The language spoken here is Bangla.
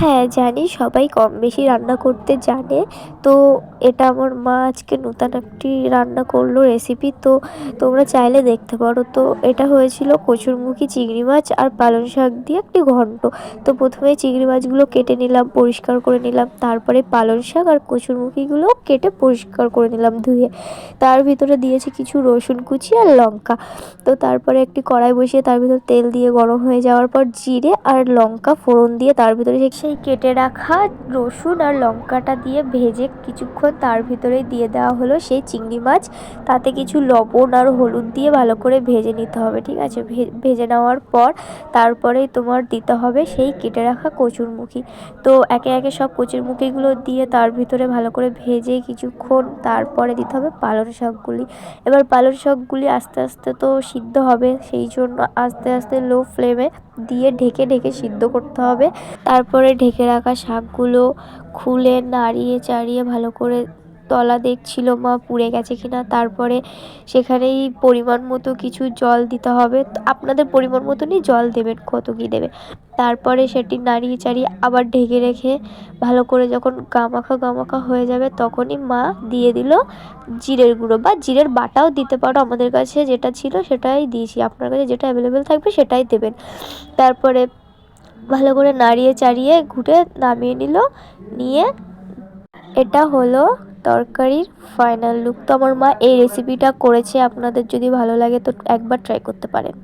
হ্যাঁ জানি। সবাই কম বেশি রান্না করতে জানে। তো এটা আমার মা আজকে নতুন একটি রান্না করল রেসিপি তো তোমরা চাইলে দেখতে পারো। তো এটা হয়েছিল কচুরমুখী চিংড়ি মাছ আর পালং শাক দিয়ে একটি ঘন্ট। তো প্রথমে চিংড়ি মাছগুলো কেটে নিলাম, পরিষ্কার করে নিলাম। তারপরে পালং শাক আর কচুরমুখীগুলো কেটে পরিষ্কার করে নিলাম ধুয়ে। তার ভিতরে দিয়েছি কিছু রসুন কুচি আর লঙ্কা। তো তারপরে একটি কড়াই বসিয়ে তার ভিতরে তেল দিয়ে গরম হয়ে যাওয়ার পর জিরে আর লঙ্কা ফোড়ন দিয়ে তার ভিতরে সেই কেটে রাখা রসুন আর লঙ্কাটা দিয়ে ভেজে কিছুক্ষণ তার ভিতরে দিয়ে দেওয়া হলো সেই চিংড়ি মাছ। তাতে কিছু লবণ আর হলুদ দিয়ে ভালো করে ভেজে নিতে হবে, ঠিক আছে? ভেজে নেওয়ার পর তারপরেই তোমার দিতে হবে সেই কেটে রাখা কচুরমুখী। তো একে একে সব কচুরমুখীগুলো দিয়ে তার ভিতরে ভালো করে ভেজে কিছুক্ষণ তারপরে দিতে হবে পালং শাকগুলি। এবার পালং শাকগুলি আস্তে আস্তে তো সিদ্ধ হবে, সেই জন্য আস্তে আস্তে লো ফ্লেমে দিয়ে ঢেকে ঢেকে সিদ্ধ করতে হবে। তারপরে ঢেকে রাখা শাকগুলো খুলে নাড়িয়ে চাড়িয়ে ভালো করে তলা দেখছিল মা পুড়ে গেছে কিনা। তারপরে সেখানেই পরিমাণ মতো কিছু জল দিতে হবে। আপনাদের পরিমাণ মতনই জল দেবেন, কত কী দেবে। তারপরে সেটি নাড়িয়ে চাড়িয়ে আবার ঢেকে রেখে ভালো করে যখন গামাখা গামাখা হয়ে যাবে তখনই মা দিয়ে দিল জিরের গুঁড়ো বা জিরের বাটাও দিতে পারো আমাদের কাছে যেটা ছিল সেটাই দিয়েছি। আপনার কাছে যেটা অ্যাভেলেবেল থাকবে সেটাই দেবেন। তারপরে ভালো করে নাড়িয়ে চাড়িয়ে ঘুরে নামিয়ে নিল। নিয়ে এটা হলো তরকারির ফাইনাল লুক তো আমার মা এই রেসিপিটা করেছে। আপনাদের যদি ভালো লাগে তো একবার ট্রাই করতে পারেন।